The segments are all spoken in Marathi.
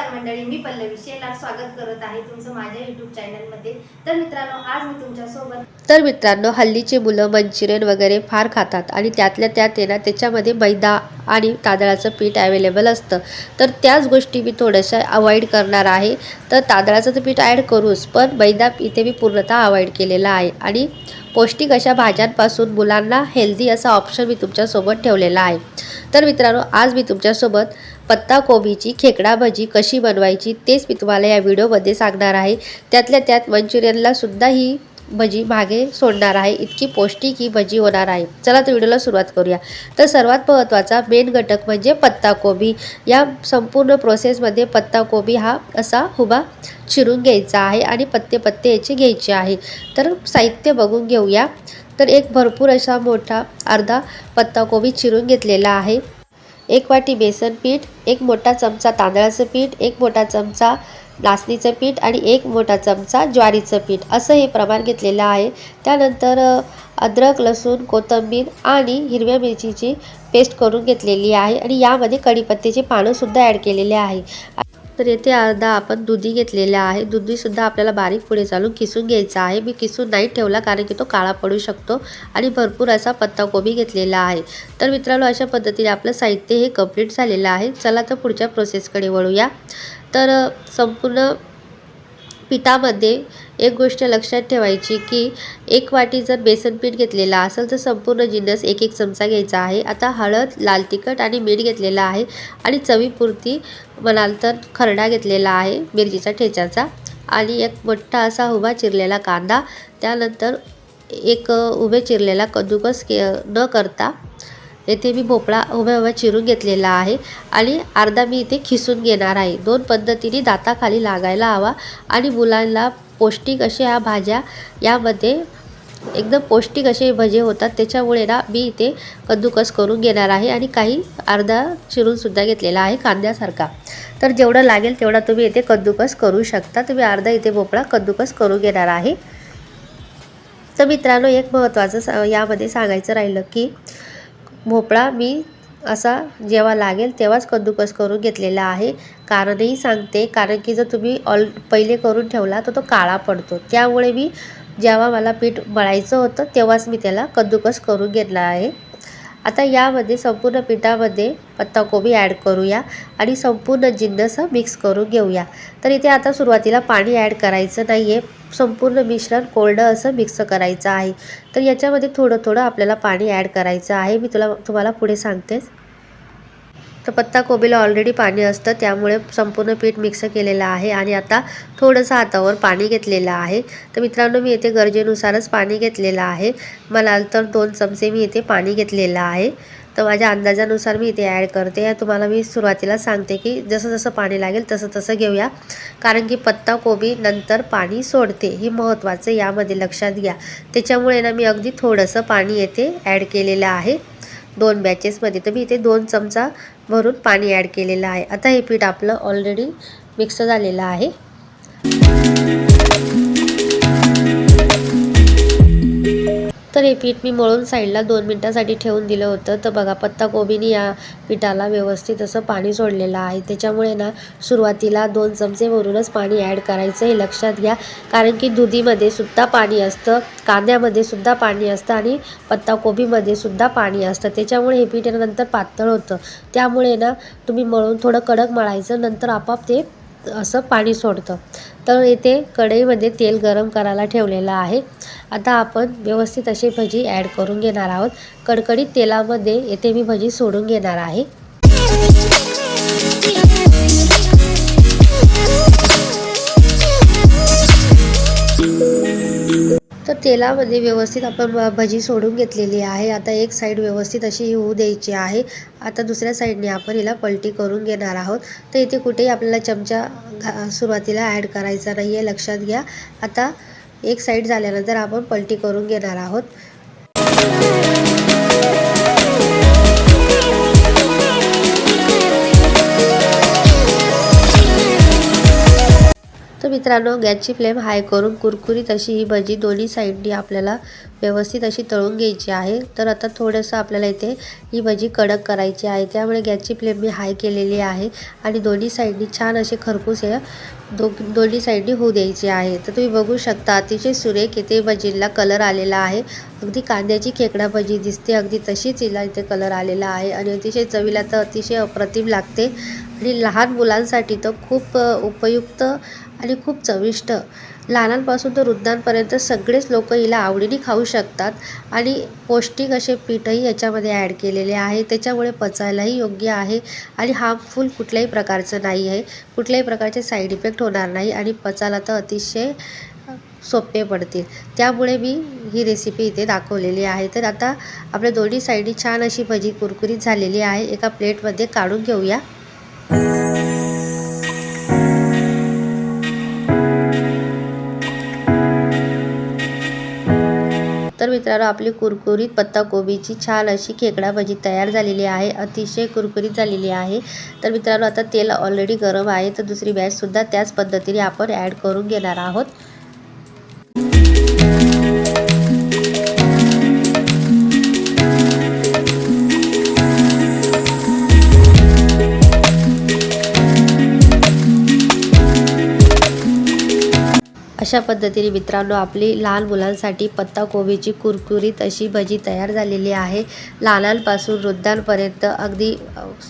नमस्कार मंडळी मी पल्लवी शेलार स्वागत करत आहे तुमचं माझ्या युट्यूब चॅनलमध्ये तर मित्रांनो आज मी तुमच्यासोबत तर मित्रांनो हल्लीची मुलं मंचुरियन वगैरे फार खातात आणि त्यातल्या त्यात आहे ना त्याच्यामध्ये मैदा आणि तांदळाचं पीठ अवेलेबल असतं. तर त्याच गोष्टी मी थोड्याशा अवॉइड करणार आहे. तर तांदळाचं तर पीठ ॲड करूच पण मैदा इथे मी पूर्णतः अवॉइड केलेला आहे. आणि पौष्टिक अशा भाज्यांपासून मुलांना हेल्दी असा ऑप्शन मी तुमच्यासोबत ठेवलेला आहे. तर मित्रांनो आज मी तुमच्यासोबत पत्ता कोबीची खेकडा भजी कशी बनवायची तेच मी तुम्हाला या व्हिडिओमध्ये सांगणार आहे. त्यातल्या त्यात मंचुरियनला सुद्धा ही भजी मागे सोडणार आहे. इतकी पौष्टिक ही भजी होणार आहे. चला तर व्हिडिओला सुरुवात करूया. तर सर्वात महत्त्वाचा मेन घटक म्हणजे पत्ताकोबी या संपूर्ण प्रोसेसमध्ये पत्ताकोबी हा असा हुबा चिरून घ्यायचा आहे आणि पत्ते पत्ते याचे घ्यायचे आहे. तर साहित्य बघून घेऊया. तर एक भरपूर असा मोठा अर्धा पत्ताकोबी चिरून घेतलेला आहे. एक वाटी बेसन पीठ एक मोठा चमचा तांदळाचं पीठ एक मोठा चमचा नाचणीचं पीठ आणि एक मोठा चमचा ज्वारीचं पीठ असं हे प्रमाण घेतलेलं आहे. त्यानंतर अद्रक लसूण कोथिंबीर आणि हिरव्या मिरचीची पेस्ट करून घेतलेली आहे आणि यामध्ये कढीपत्त्याची पानंसुद्धा ॲड केलेले आहे. तर येथे अर्धा आपण दुधी घेतलेला आहे. दुधीसुद्धा आपल्याला बारीक पुढे चालून किसून घ्यायचा आहे. मी किसून नाही ठेवला कारण की तो काळा पडू शकतो आणि भरपूर असा पत्ताकोबी घेतलेला आहे. तर मित्रांनो अशा पद्धतीने आपलं साहित्य हे कंप्लीट झालेलं आहे. चला तर पुढच्या प्रोसेसकडे वळूया. तर संपूर्ण पिठामध्ये एक गोष्ट लक्षात ठेवायची की एक वाटी जर बेसन पीठ घेतलेला असेल तर संपूर्ण जिन्नस एक एक चमचा घ्यायचा आहे. आता हळद लाल तिखट आणि मीठ घेतलेला आहे आणि चवीपुरती म्हणाल तर खरडा घेतलेला आहे मिरचीचा ठेचाचा आणि एक मोठा असा उभा चिरलेला कांदा त्यानंतर एक उभे चिरलेला कद्दूकस के न करता येथे मी भोपळा उभ्या उभ्या चिरून घेतलेला आहे आणि अर्धा मी इथे खिसून घेणार आहे. दोन पद्धतीने दाताखाली लागायला हवा आणि मुलांना पौष्टिक अशा ह्या भाज्या यामध्ये एकदम पौष्टिक असे भजे होतात. त्याच्यामुळे ना मी इथे कद्दूकस करून घेणार आहे आणि काही अर्धा चिरूनसुद्धा घेतलेला आहे कांद्यासारखा. तर जेवढं लागेल तेवढा तुम्ही इथे कद्दूकस करू शकता. तुम्ही अर्धा इथे भोपळा कद्दूकस करून घेणार आहे. तर मित्रांनो एक महत्त्वाचं सा यामध्ये सांगायचं राहिलं की भोपळा मी असा जेव्हा लागेल तेव्हाच कद्दूकस करून घेतलेला आहे. कारणही सांगते कारण की जर तुम्ही ऑल पहिले करून ठेवला तर तो काळा पडतो. त्यामुळे मी जेव्हा मला पीठ मळायचं होतं तेव्हाच मी त्याला कद्दूकस करून घेतला आहे. आता यामध्ये संपूर्ण पिठामध्ये पत्ताकोबी ॲड करूया आणि संपूर्ण जिन्नस मिक्स करून घेऊया. तर इथे आता सुरुवातीला पाणी ॲड करायचं नाही आहे संपूर्ण मिश्रण कोरडं असं मिक्स करायचं आहे. तर याच्यामध्ये थोडं थोडं आपल्याला पाणी ॲड करायचं आहे. मी तुला तुम्हाला पुढे सांगतेच. तर पत्ताकोबीला ऑलरेडी पाणी असतं त्यामुळे संपूर्ण पीठ मिक्स केलेलं आहे आणि आता थोडंसं हातावर पाणी घेतलेलं आहे. तर मित्रांनो मी येथे गरजेनुसारच पाणी घेतलेलं आहे. मला तर दोन चमचे मी इथे पाणी घेतलेलं आहे. तर माझ्या अंदाजानुसार मी इथे ॲड करते. या तुम्हाला मी सुरुवातीला सांगते की जसं जसं पाणी लागेल तसं तसं घेऊया. कारण की पत्ताकोबी नंतर पाणी सोडते हे महत्त्वाचं यामध्ये लक्षात घ्या. त्याच्यामुळे ना मी अगदी थोडंसं पाणी येथे ॲड केलेलं आहे. दोन बॅचेसमध्ये तर मी इथे दोन चमचा भरून पाणी ॲड केलेलं आहे. आता हे पीठ आपलं ऑलरेडी मिक्स झालेलं आहे. तर हे पीठ मी मळून साईडला दोन मिनटासाठी ठेवून दिलं होतं. तर बघा पत्ताकोबीने या पिठाला व्यवस्थित असं पाणी सोडलेलं आहे. त्याच्यामुळे ना सुरुवातीला दोन चमचे भरूनच पाणी ॲड करायचं हे लक्षात घ्या. कारण की दुधीमध्ये सुद्धा पाणी असतं कांद्यामध्ये सुद्धा पाणी असतं आणि पत्ताकोबीमध्ये सुद्धा पाणी असतं. त्याच्यामुळे हे पीठ नंतर पातळ होतं. त्यामुळे ना तुम्ही मळून थोडं कडक मळायचं नंतर आपाप ते असं पाणी सोडतं. तर येथे कढईमध्ये तेल गरम करायला ठेवलेलं आहे. आता आपण व्यवस्थित अशी भजी ॲड करून घेणार आहोत. कडकडीत तेलामध्ये येथे मी भजी सोडून घेणार आहे. तेलामध्ये व्यवस्थित आपण भजी सोडून घेतलेली आहे. आता एक साईड व्यवस्थित अशी होऊ द्यायची आहे. आता दुसऱ्या साईडने आपण हिला पलटी करून घेणार आहोत. तर इथे कुठेही आपल्याला चमचा घा सुरुवातीला ॲड करायचा नाही आहे लक्षात घ्या. आता एक साईड झाल्यानंतर आपण पलटी करून घेणार आहोत. मित्रांनो गॅसची फ्लेम हाय करून कुरकुरीत अशी ही भजी दोन्ही साईडनी आपल्याला व्यवस्थित अशी तळून घ्यायची आहे. तर आता थोडंसं आपल्याला इथे ही भजी कडक करायची आहे. त्यामुळे गॅसची फ्लेम मी हाय केलेली आहे आणि दोन्ही साईडनी छान असे खरपूस हे दो दोन्ही साईडनी होऊ द्यायची आहे. तर तुम्ही बघू शकता अतिशय सुरेख इथे भजीला कलर आलेला आहे. अगदी कांद्याची खेकडा भजी दिसते अगदी तशीच हिला इथे कलर आलेला आहे आणि अतिशय चवीला तर अतिशय अप्रतिम लागते. आणि लहान मुलांसाठी तर खूप उपयुक्त आणि खूप चविष्ट. लहानांपासून तर वृद्धांपर्यंत सगळेच लोक हिला आवडीने खाऊ शकतात आणि पौष्टिक असे पीठही याच्यामध्ये ॲड केलेले आहे. त्याच्यामुळे पचायलाही योग्य आहे आणि हार्मफुल कुठल्याही प्रकारचं नाही आहे. कुठल्याही प्रकारचे साईड इफेक्ट होणार नाही आणि पचायला तर अतिशय सोपे पडतील. त्यामुळे मी ही रेसिपी इथे दाखवलेली आहे. तर आता आपल्या दोन्ही साईडनी छान अशी भजी कुरकुरीत झालेली आहे. एका प्लेटमध्ये काढून घेऊया. मित्रांनो आपली कुरकुरीत पत्ताकोबीची छान अशी खेकडा भजी तयार झालेली आहे. अतिशय कुरकुरीत झालेली आहे. तर मित्रांनो आता तेल ऑलरेडी गरम आहे. तर दुसरी बॅचसुद्धा त्याच पद्धतीने आपण ॲड करून घेणार आहोत. अशा पद्धतीने मित्रांनो आपली लहान मुलांसाठी पत्ताकोबीची कुरकुरीत अशी भजी तयार झालेली आहे. लहानांपासून वृद्धांपर्यंत अगदी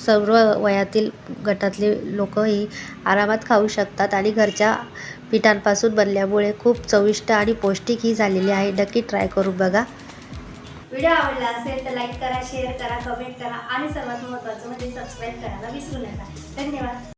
सर्व वयातील गटातले लोकही आरामात खाऊ शकतात आणि घरच्या पिठांपासून बनल्यामुळे खूप चविष्ट आणि पौष्टिक ही झालेली आहे. नक्की ट्राय करून बघा. व्हिडिओ आवडला असेल तर लाईक करा शेअर करा कमेंट करा आणि सर्वात महत्त्वाचं म्हणजे सबस्क्राईब करायला विसरू नका. धन्यवाद.